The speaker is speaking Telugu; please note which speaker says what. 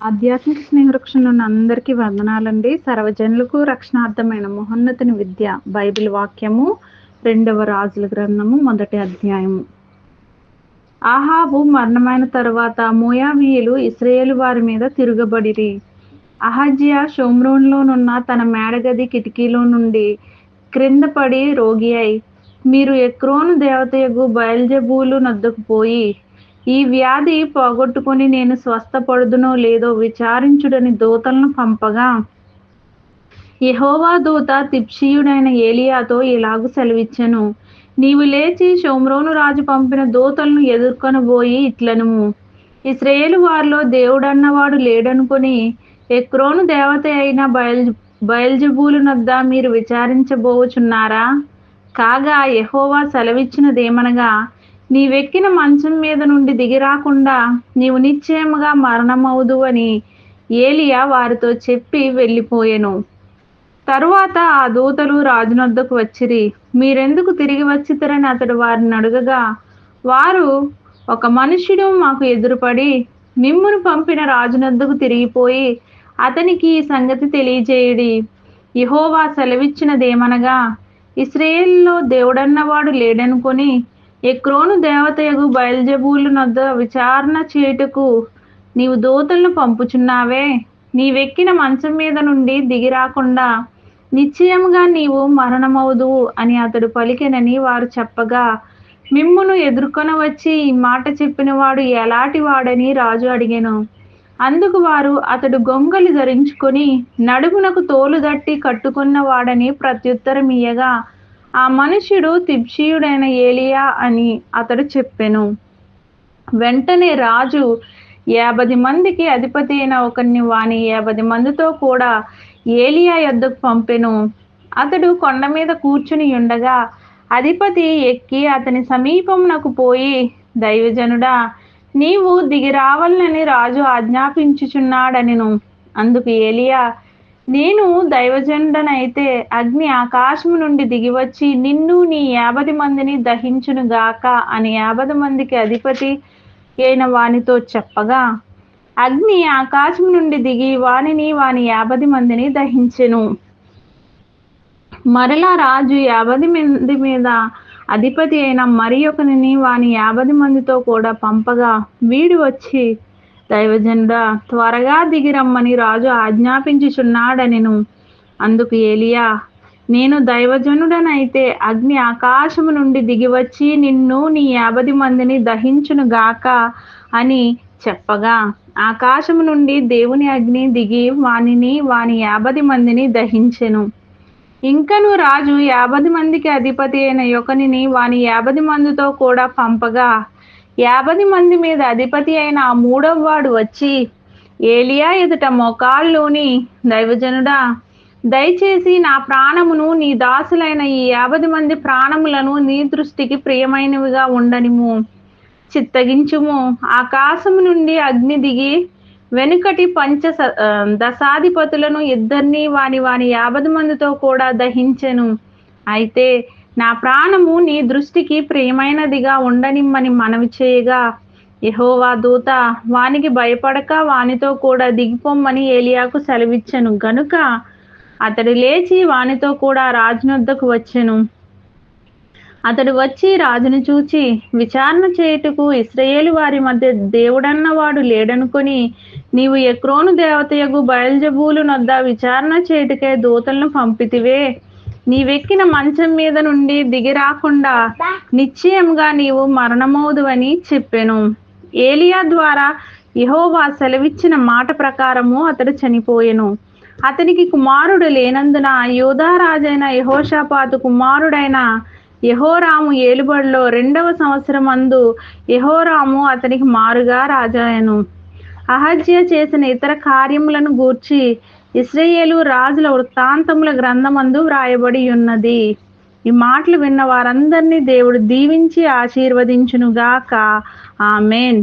Speaker 1: ఆధ్యాత్మిక స్నేహవృక్షం ఉన్న అందరికీ వందనాలండి. సర్వజనులకు రక్షణార్థమైన మహోన్నతిని విద్య బైబిల్ వాక్యము రెండవ రాజుల గ్రంథము మొదటి అధ్యాయము. ఆహాబు మరణమైన తరువాత మోయావీయులు ఇస్రాయేలు వారి మీద తిరుగబడిరి. అహజ్యా షోమ్రోన్లోనున్న తన మేడగది కిటికీలో నుండి క్రింద పడి రోగి అయి మీరు ఎక్రోను దేవతయగు బయల్జబూలు నద్దుకుపోయి ఈ వ్యాధి పోగొట్టుకుని నేను స్వస్థపడుదునో లేదో విచారించుడని దూతలను పంపగా యహోవా దూత తిప్షీయుడైన ఏలియాతో ఇలాగు సెలవిచ్చెను. నీవు లేచి షోమ్రోను రాజు పంపిన దూతలను ఎదుర్కొనబోయి ఇట్లనుము. ఇస్రాయేలు వారిలో దేవుడన్నవాడు లేడనుకుని ఎక్రోను దేవత అయిన బయల్ బయల్జబూలునద్ద మీరు విచారించబోచున్నారా? కాగా యహోవా సెలవిచ్చినదేమనగా నీవెక్కిన మంచం మీద నుండి దిగిరాకుండా నీవు నిశ్చయముగా మరణమవుదు అని ఏలియా వారితో చెప్పి వెళ్ళిపోయెను. తరువాత ఆ దూతలు రాజునొద్దకు వచ్చిరి. మీరెందుకు తిరిగి వచ్చితరని అతడు వారిని అడగగా వారు ఒక మనుష్యుడు మాకు ఎదురుపడి మిమ్మును పంపిన రాజునొద్దకు తిరిగిపోయి అతనికి ఈ సంగతి తెలియజేయుడి. ఇహోవా సెలవిచ్చినదేమనగా ఇస్రాయేల్లో దేవుడన్నవాడు లేడనుకొని ఎక్రోను దేవతయగు బయల్జబూలు నొద్ద విచారణ చేయుటకు నీవు దూతలను పంపుచున్నావే. నీవెక్కిన మంచం మీద నుండి దిగిరాకుండా నిశ్చయముగా నీవు మరణమవుదువు అని అతడు పలికెనని వారు చెప్పగా మిమ్మును ఎదుర్కొన వచ్చి ఈ మాట చెప్పిన వాడు ఎలాంటి వాడని రాజు అడిగాను. అందుకు వారు అతడు గొంగలి ధరించుకొని నడుమునకు తోలు దట్టి కట్టుకున్న వాడని ప్రత్యుత్తరం ఇయ్యగా ఆ మనుషుడు తిప్షీయుడైన ఏలియా అని అతడు చెప్పెను. వెంటనే రాజు యాభై మందికి అధిపతి అయిన ఒకరిని వాని యాభై మందితో కూడా ఏలియా యొద్దకు పంపెను. అతడు కొండ మీద కూర్చుని ఉండగా అధిపతి ఎక్కి అతని సమీపమునకు పోయి దైవజనుడా నీవు దిగి రావాలని రాజు ఆజ్ఞాపించుచున్నాడనిను. అందుకు ఏలియా నేను దైవజనుడనైతే అగ్ని ఆకాశము నుండి దిగివచ్చి నిన్ను నీ యాభై మందిని దహించును గాక అని యాభై మందికి అధిపతి అయిన వానితో చెప్పగా అగ్ని ఆకాశం నుండి దిగి వానిని వాని యాభై మందిని దహించెను. మరలా రాజు యాభై మంది మీద అధిపతి అయిన మరి ఒకరిని వాని యాభై మందితో కూడా పంపగా వీడు వచ్చి దైవజనుడా త్వరగా దిగిరమ్మని రాజు ఆజ్ఞాపించుచున్నాడనెను. అందుకు ఏలియా నేను దైవజనుడనైతే అగ్ని ఆకాశము నుండి దిగివచ్చి నిన్ను నీ యాభై మందిని దహించును గాక అని చెప్పగా ఆకాశము నుండి దేవుని అగ్ని దిగి వానిని వాని యాభై మందిని దహించెను. ఇంకను రాజు యాభై మందికి అధిపతి అయిన యొకనిని వాని యాభై మందితో కూడా పంపగా యాభై మంది మీద అధిపతి అయిన ఆ మూడవ వాడు వచ్చి ఏలియా ఎదుట మోకాళ్ళలోని దైవజనుడా దయచేసి నా ప్రాణమును నీ దాసులైన ఈ యాభై మంది ప్రాణములను నీ దృష్టికి ప్రియమైనవిగా ఉండనిము చిత్తగించుము. ఆకాశము నుండి అగ్ని దిగి వెనుకటి పంచ దశాధిపతులను ఇద్దరిని వాని వాని యాభై మందితో కూడా దహించెను. అయితే నా ప్రాణము నీ దృష్టికి ప్రియమైనదిగా ఉండనిమ్మని మనవి చేయగా యహోవా దూత వానికి భయపడక వానితో కూడా దిగిపోమ్మని ఏలియాకు సెలవిచ్చెను. గనుక అతడు లేచి వానితో కూడా రాజునొద్దకు వచ్చెను. అతడు వచ్చి రాజును చూచి విచారణ చేయుటకు ఇస్రయేలు వారి మధ్య దేవుడన్నవాడు లేడనుకొని నీవు ఎక్రోను దేవతయగు బయల్జబూలు నొద్ద విచారణ చేయుటకే దూతలను పంపితివే. నీవెక్కిన మంచం మీద నుండి దిగిరాకుండా నిశ్చయంగా నీవు మరణమవుదు అని చెప్పాను. ఏలియా ద్వారా యహోవా సెలవిచ్చిన మాట ప్రకారము అతడు చనిపోయెను. అతనికి కుమారుడు లేనందున యోధారాజైన యహోషాపాతు కుమారుడైన యహోరాము ఏలుబడిలో రెండవ సంవత్సరం అందు యహోరాము అతనికి మారుగా రాజాయను. అహజ్య చేసిన ఇతర కార్యములను గూర్చి ఇస్రయేలు రాజుల వృత్తాంతముల గ్రంథమందు వ్రాయబడి ఉన్నది. ఈ మాటలు విన్న వారందరినీ దేవుడు దీవించి ఆశీర్వదించునుగాక. ఆమెన్.